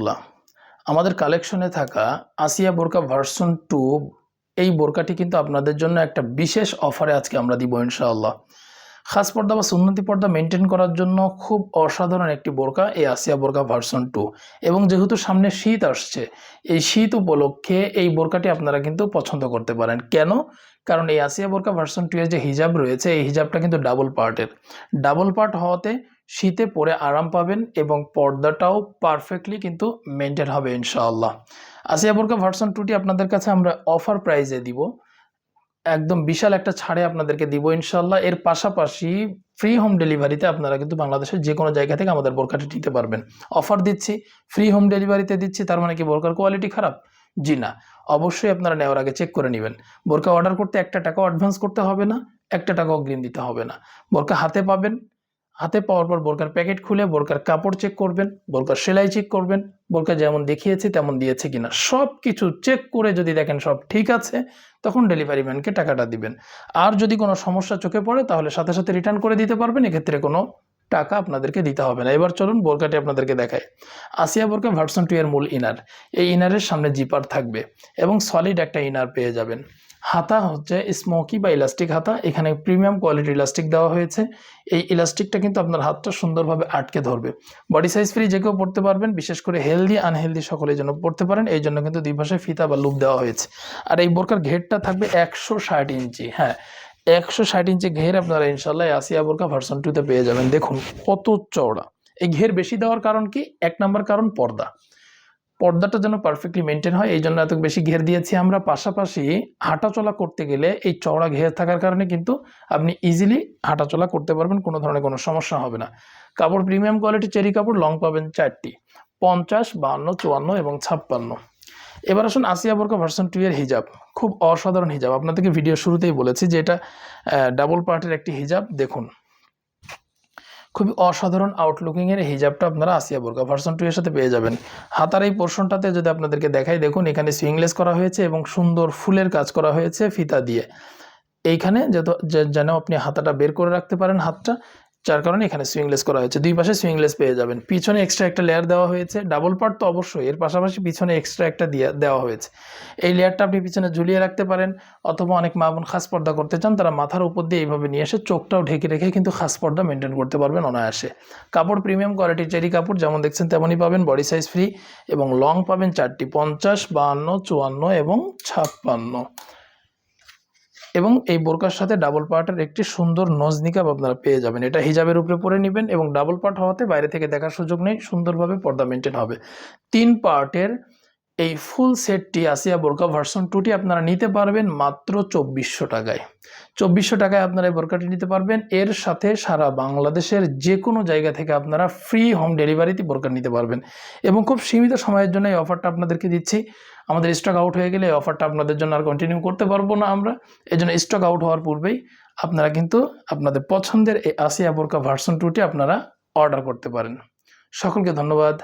আল্লাহ। আমাদের কালেকশনে থাকা আসিয়া বোরকা ভার্সন টু এই বোরকাটি কিন্তু আপনাদের জন্য একটা বিশেষ অফারে আজকে আমরা দিব ইনশাআল্লাহ। খাস পর্দা বা সুন্নতি পর্দা মেনটেন করার জন্য খুব অসাধারণ একটি বোরকা এই আসিয়া বোরকা ভার্সন টু এবং যেহেতু সামনে শীত আসছে, এই শীত উপলক্ষে এই বোরকাটি আপনারা কিন্তু পছন্দ করতে পারেন। কেন? কারণ এই আসিয়া বোরকা ভার্সন টু এর যে হিজাব রয়েছে, এই হিজাবটা কিন্তু ডাবল পার্টের ডাবল পার্ট হওয়াতে শীতে পরে আরাম পাবেন এবং পর্দাটাও পারফেক্টলি কিন্তু মেনটেন হবে ইনশাআল্লাহ। আসিয়া বোরকা ভার্সন টুটি আপনাদের কাছে আমরা অফার প্রাইজে দিব। একদম বিশাল একটা ছাড়ে আপনাদেরকে দিব ইনশাল্লাহ এর পাশাপাশি ফ্রি হোম ডেলিভারিতে আপনারা কিন্তু বাংলাদেশের যে কোনো জায়গা থেকে আমাদের বোরকাটি নিতে পারবেন। অফার দিচ্ছি ফ্রি হোম ডেলিভারিতে দিচ্ছি, তার মানে কি বোরকার কোয়ালিটি খারাপ? জি না। অবশ্যই আপনারা নেওয়ার আগে চেক করে নেবেন। বোরকা অর্ডার করতে একটা টাকাও অ্যাডভান্স করতে হবে না, একটা টাকাও অগ্রিম দিতে হবে না। বোরকা হাতে পাবেন হাতে পাওয়ার পর বোরকার প্যাকেট খুলে বোরকার কাপড় চেক করবেন, বোরকার সেলাই চেক করবেন, বোরকা যেমন দেখিয়েছে তেমন দিয়েছে কিনা। সব কিছু চেক করে যদি দেখেন সব ঠিক আছে, তখন ডেলিভারি ম্যানকে টাকাটা দিবেন। আর যদি কোনো সমস্যা চোখে পড়ে, তাহলে সাথে সাথে রিটার্ন করে দিতে পারবেন, এক্ষেত্রে কোনো টাকা আপনাদেরকে দিতে হবে না। এবার চলুন বোরকাটি আপনাদেরকে দেখায় আসিয়া বোরকা ভার্সন টু এর মূল ইনার এই ইনারের সামনে জিপার থাকবে এবং সলিড একটা ইনার পেয়ে যাবেন। হাতা হচ্ছে স্মোকি বা ইলাস্টিক হাতা। এখানে প্রিমিয়াম কোয়ালিটির ইলাস্টিক দেওয়া হয়েছে। এই ইলাস্টিকটা কিন্তু আপনার হাতটা সুন্দরভাবে আটকে ধরবে। বডি সাইজ ফ্রি যে কেউ পড়তে পারবেন, বিশেষ করে হেলদি আনহেলদি সকলের জন্য পড়তে পারেন, এই জন্য কিন্তু দুই পাশে ফিতা বা লুপ দেওয়া হয়েছে। আর এই বোরকার ঘেরটা থাকবে একশো ষাট ইঞ্চি হ্যাঁ। একশো ষাট ইঞ্চি ঘের আপনারা ইনশাল্লাহ আসিয়া বোরকা ভার্সন টুতে পেয়ে যাবেন। দেখুন কত চওড়া। এই ঘের বেশি দেওয়ার কারণ কি? এক নাম্বার কারণ পর্দা। পর্দাটা যেন পারফেক্টলি মেনটেন হয় এই জন্য এত বেশি ঘের দিয়েছি আমরা। পাশাপাশি হাঁটাচলা করতে গেলে এই চওড়া ঘের থাকার কারণে কিন্তু আপনি ইজিলি হাঁটাচলা করতে পারবেন, কোনো ধরনের কোনো সমস্যা হবে না। কাপড় প্রিমিয়াম কোয়ালিটি চেরি কাপড় লং পাবেন চারটি, পঞ্চাশ, বাহান্ন, চুয়ান্ন এবং ছাপ্পান্ন। এবার আসুন আসিয়া বোরকা ভার্সন টু এর হিজাব। খুব অসাধারণ হিজাব। আপনাদেরকে ভিডিও শুরুতেই বলেছি যে এটা ডাবল পার্টের একটি হিজাব। দেখুন। খুবই অসাধারণ আউটলুকিংয়ের হিজাবটা আপনারা আসিয়া বোরকা ভার্সন টু এর সাথে পেয়ে যাবেন। হাতার এই পোর্শনটাতে যদি আপনাদেরকে দেখাই, দেখুন এখানে সুইংলেস করা হয়েছে এবং সুন্দর ফুলের কাজ করা হয়েছে ফিতা দিয়ে। এইখানে যেন আপনি হাতাটা বের করে রাখতে পারেন হাতটা যার কারণে এখানে সুইংলেস করা হয়েছে। দুই পাশে সুইংলেস পেয়ে যাবেন। পিছনে এক্সট্রা একটা লেয়ার দেওয়া হয়েছে। ডাবল পার্ট তো অবশ্যই। এর পাশাপাশি পিছনে এক্সট্রা একটা দিয়ে, দেওয়া হয়েছে। এই লেয়ারটা আপনি পিছনে ঝুলিয়ে রাখতে পারেন, অথবা অনেক মা বোন খাস পর্দা করতে চান, তারা মাথার উপর দিয়ে এইভাবে নিয়ে এসে চোখটাও ঢেকে রেখে কিন্তু খাস পর্দা মেনটেন করতে পারবেন অনায়াসে। কাপড় প্রিমিয়াম কোয়ালিটির চেরি কাপড়, যেমন দেখছেন তেমনই পাবেন বডি সাইজ ফ্রি এবং লং পাবেন চারটি, পঞ্চাশ, বাহান্ন, চুয়ান্ন এবং ছাপ্পান্ন। এবং এই বোরকার সাথে ডাবল পার্টের একটি সুন্দর নজ নিকাব আপনারা পেয়ে যাবেন। এটা হিজাবের উপরে পরে নেবেন এবং ডাবল পার্ট হওয়াতে বাইরে থেকে দেখার সুযোগ নেই, সুন্দরভাবে পর্দা মেনটেন হবে। তিন পার্টের এই ফুল সেটটি আসিয়া বোরকা ভার্সন টুটি আপনারা নিতে পারবেন মাত্র চব্বিশশো টাকায়। চব্বিশশো টাকায় আপনারা এই বোরকাটি নিতে পারবেন। এর সাথে সারা বাংলাদেশের যে কোনো জায়গা থেকে আপনারা ফ্রি হোম ডেলিভারিতে বোরকা নিতে পারবেন। এবং খুব সীমিত সময়ের জন্য এই অফারটা আপনাদেরকে দিচ্ছি। আমাদের স্টক আউট হয়ে গেলে এই অফারটা আপনাদের জন্য আর কন্টিনিউ করতে পারব না আমরা। এই জন্য স্টক আউট হওয়ার পূর্বেই আপনারা কিন্তু আপনাদের পছন্দের এই আসিয়া বোরকা ভার্সন টুটি আপনারা অর্ডার করতে পারেন। সকলকে ধন্যবাদ।